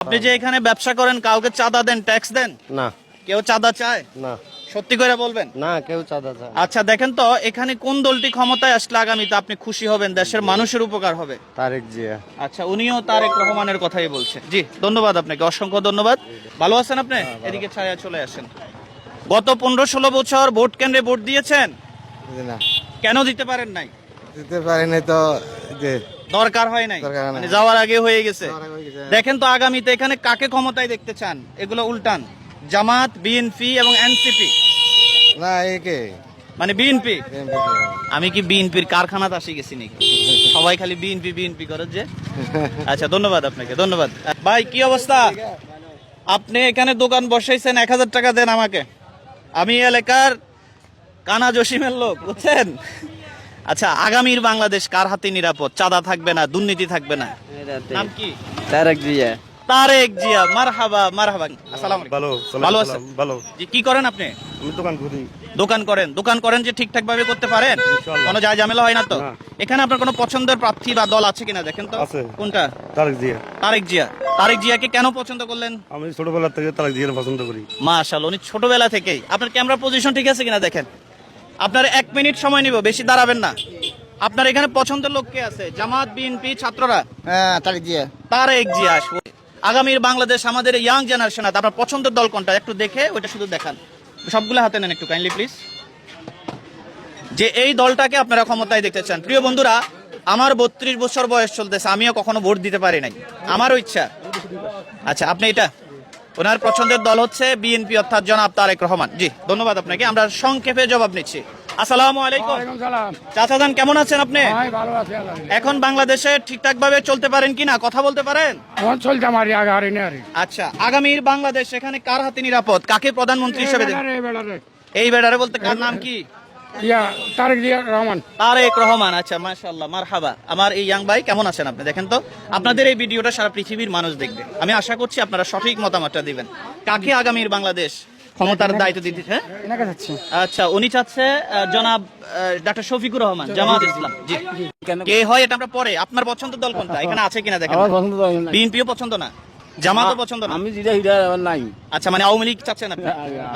আপনি যে এখানে ব্যবসা করেন কাউকে চাঁদা দেন ট্যাক্স দেন না। কেউ চাঁদা চায়? না। সত্যি করে বলবেন? না কেউ চাঁদা চায় আচ্ছা দেখেন তো এখানে কোন দলটি ক্ষমতায় আসলে আগামীতে আপনি খুশি হবেন? দেশের মানুষের উপকার হবে। তারেক জিয়া। আচ্ছা উনিও তারেক রহমানের কথাই বলছেন। জি ধন্যবাদ আপনাকে অসংখ্য ধন্যবাদ। ভালো আছেন আপনি? এদিকে ছায়া চলে আসেন। গত পনেরো ষোলো বছর ভোট কেন্দ্রে ভোট দিয়েছেন? না। কেন দিতে পারেন নাই? দিতে পারিনি তো যে দরকার হয় নাই। মানে যাওয়ার আগে হয়ে গেছে। যাওয়ার আগে হয়ে গেছে। দেখেন তো আগামীতে এখানে কাকে ক্ষমতায় দেখতে চান? এগুলো উল্টান। জামাত বিএনপি এবং এনসিপি না একে মানে বিএনপি আমি কি বিএনপির কারখানাতে আসি গেছি নাকি? সবাই খালি বিএনপি বিএনপি করে যে। আচ্ছা ধন্যবাদ আপনাকে ধন্যবাদ। ভাই কি অবস্থা? আপনি এখানে দোকান বসাইছেন এক হাজার টাকা দেন আমাকে। আমি এলাকার কানা জসিমের লোক বুঝছেন? আচ্ছা আগামীর বাংলাদেশ কার হাতে নিরাপদ? চাঁদা থাকবে না দুর্নীতি থাকবে না। নাম কি? তারেক জিয়া। তারেক জিয়া মারহাবা মারহাবা। আসসালামু ভালো ভালো আছেন? ভালো। জি কি করেন আপনি? আমি দোকান করি দোকান করেন? দোকান করেন যে ঠিকঠাক ভাবে করতে পারেন? কোনো যায় ঝামেলা হয় না তো? এখানে আপনার কোনো পছন্দের প্রার্থী বা দল আছে কিনা? দেখেন তো। আছে। কোনটা? তারেক জিয়া। তারেক জিয়া। তারেক জিয়াকে কেন পছন্দ করলেন? আমি ছোটবেলা থেকে তারেক জিয়া পছন্দ করি। মাশাআল্লাহ উনি ছোটবেলা থেকেই। আপনার ক্যামেরা পজিশন ঠিক আছে কিনা দেখেন? আপনার এক মিনিট সময় নিব বেশি দাঁড়াবেন না। আপনার এখানে পছন্দের লোক কে আছে? জামাত বিএনপি ছাত্ররা? হ্যাঁ তারেক জিয়া। তারেক জিয়া আসবে। আগামীর বাংলাদেশ আমাদের ইয়াং জেনারেশন আছে। আপনার পছন্দের দল কোনটা? একটু দেখে ওইটা শুধু দেখান। সবগুলো হাতে নেন একটু কাইন্ডলি প্লিজ যে এই দলটাকে আপনারা ক্ষমতায় দেখতে চান। প্রিয় বন্ধুরা আমার বত্রিশ বছর বয়স চলতেছে আমিও কখনো ভোট দিতে পারি নাই। আমারও ইচ্ছা। আচ্ছা আপনি এটা? ওনার পছন্দের দল হচ্ছে বিএনপি অর্থাৎ জনাব তারেক রহমান। জি ধন্যবাদ আপনাকে। আমরা সংক্ষেপে জবাব নিচ্ছি। আসসালামু আলাইকুম। চাচা যান কেমন আছেন আপনি? এখন বাংলাদেশে ঠিকঠাক ভাবে চলতে পারেন কিনা? কথা বলতে পারেন? চলতে আচ্ছা আগামীর বাংলাদেশ এখানে কার হাতে নিরাপদ? কাকে প্রধানমন্ত্রী হিসেবে এই বেডারে বলতে কার নাম কি? ইয়া তারেক জিয়া রহমান। তারেক রহমান আচ্ছা মাশাআল্লাহ মারহাবা। আমার এই ইয়াং ভাই কেমন আছেন আপনি? দেখেন তো আপনাদের এই ভিডিওটা সারা পৃথিবীর মানুষ দেখবে। আমি আশা করছি আপনারা সঠিক মতামতটা দিবেন। কাকে আগামীর বাংলাদেশ ক্ষমতার দায়িত্ব দিতে হ্যাঁ? আচ্ছা উনি চাচ্ছে জনাব ডাক্তার শফিকুর রহমান জামাত ইসলাম। জি। কে হয় এটা আমরা পরে। আপনার পছন্দের দল কোনটা? এখানে আছে কিনা দেখেন। পছন্দ। বিএনপিও পছন্দ না? জামাতও পছন্দ না? আমি যেটা আমার নাই। আচ্ছা মানে আওয়ামী লীগ চাচ্ছেন আপনি?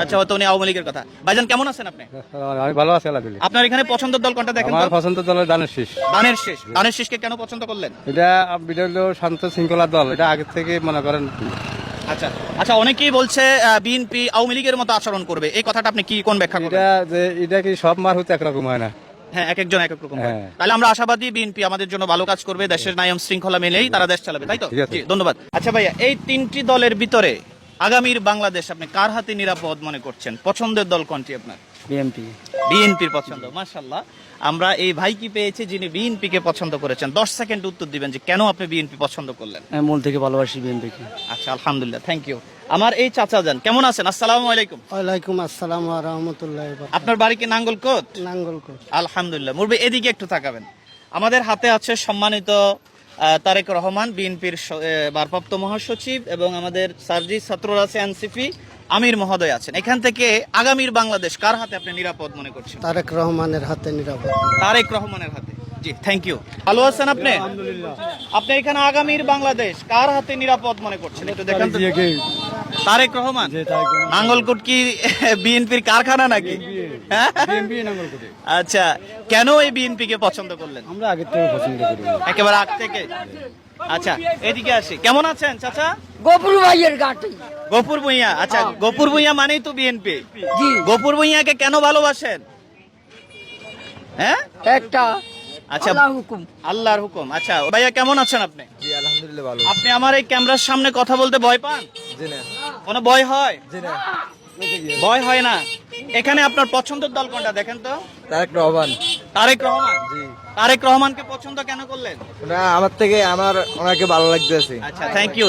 আচ্ছা হয়তো উনি আওয়ামী লীগের কথা। ভাইজান কেমন আছেন আপনি? আমি ভালো আছি আলহামদুলিল্লাহ। আপনার এখানে পছন্দের দল কোনটা দেখেন আমার দলের দানের শেষ। দানের শেষ। দানের শেষকে কেন পছন্দ করলেন? এটা এটা হলো শান্ত শৃঙ্খলা দল। এটা আগে থেকে মনে করেন। আচ্ছা আচ্ছা অনেকেই বলছে বিএনপি আওয়ামী লীগের মতো আচরণ করবে। এই কথাটা আপনি কি কোন ব্যাখ্যা করবেন এটা যে এটা কি সব মার হতে একরকম হয় না? হ্যাঁ এক একজন এক এক রকম হয়। হ্যাঁ। তাহলে আমরা আশাবাদী বিএনপি আমাদের জন্য ভালো কাজ করবে দেশের নিয়ম শৃঙ্খলা মেলেই তারা দেশ চালাবে তাই তো? ঠিক আছে। জি, ধন্যবাদ। আচ্ছা ভাইয়া এই তিনটি দলের ভিতরে আগামীর বাংলাদেশ আপনি কার হাতে নিরাপদ মনে করছেন? পছন্দের দল কোনটি আপনার? বিএমপি বিএনপির পছন্দ মাশাল্লাহ আমরা এই ভাই কি পেয়েছি যিনি বিএনপি কে পছন্দ করেছেন? দশ সেকেন্ড উত্তর দিবেন যে কেন আপনি বিএনপি পছন্দ করলেন। আমি মন থেকে ভালোবাসি আচ্ছা আলহামদুলিল্লাহ থ্যাংক ইউ আমার এই চাচা যান। কেমন আছেন? আসসালামু আলাইকুম। ওয়ালাইকুম আসসালাম ওয়া রাহমাতুল্লাহি ওয়া আপনার বাড়ি কি নাঙ্গলকোট নাঙ্গলকোট। আলহামদুলিল্লাহ। মুরবি এদিকে একটু তাকাবেন। আমাদের হাতে আছে সম্মানিত তারেক রহমান বিএনপির ভারপ্রাপ্ত মহাসচিব এবং আমাদের সার্জি ছাত্ররা আছে এনসিপি আমির মহোদয় আছেন। এখান থেকে আগামীর বাংলাদেশ কার হাতে আপনি নিরাপদ মনে করছেন? তারেক রহমানের হাতে নিরাপদ। তারেক রহমানের হাতে। জি থ্যাংক ইউ ভালো আছেন আপনি? আপনি এখানে আগামীর বাংলাদেশ কার হাতে নিরাপদ মনে করছেন? একটু দেখেন তো। তারেক রহমান? নাঙ্গলকোট কি বিএনপির কারখানা নাকি? হ্যাঁ? আচ্ছা কেন এই বিএনপি কে পছন্দ করলেন? আমরা আগে থেকে পছন্দ করি। একেবারে আগ থেকে? আচ্ছা এদিকে আসি। কেমন আছেন চাচা? গোপুর ভাইয়ের গাটি। গফুর ভুইয়া আচ্ছা গফুর ভুইয়া মানেই তো বিএনপি। জি। গফুর ভুইয়াকে কেন ভালোবাসেন? হ্যাঁ? একটা আচ্ছা হুকুম। আল্লাহর হুকুম। আচ্ছা ভাইয়া কেমন আছেন আপনি? জি আলহামদুলিল্লাহ ভালো। আপনি আমার এই ক্যামেরার সামনে কথা বলতে ভয় পান? জি না। কোনো ভয় হয়? ভয় হয় না। এখানে আপনার পছন্দের দল কোনটা দেখেন তো? তারেক রহমান। তারেক রহমান? জি। তারেক রহমানকে পছন্দ কেন করলেন? না আমার থেকে আমার ওনাকে ভালো লাগতেছে। আচ্ছা থ্যাংক ইউ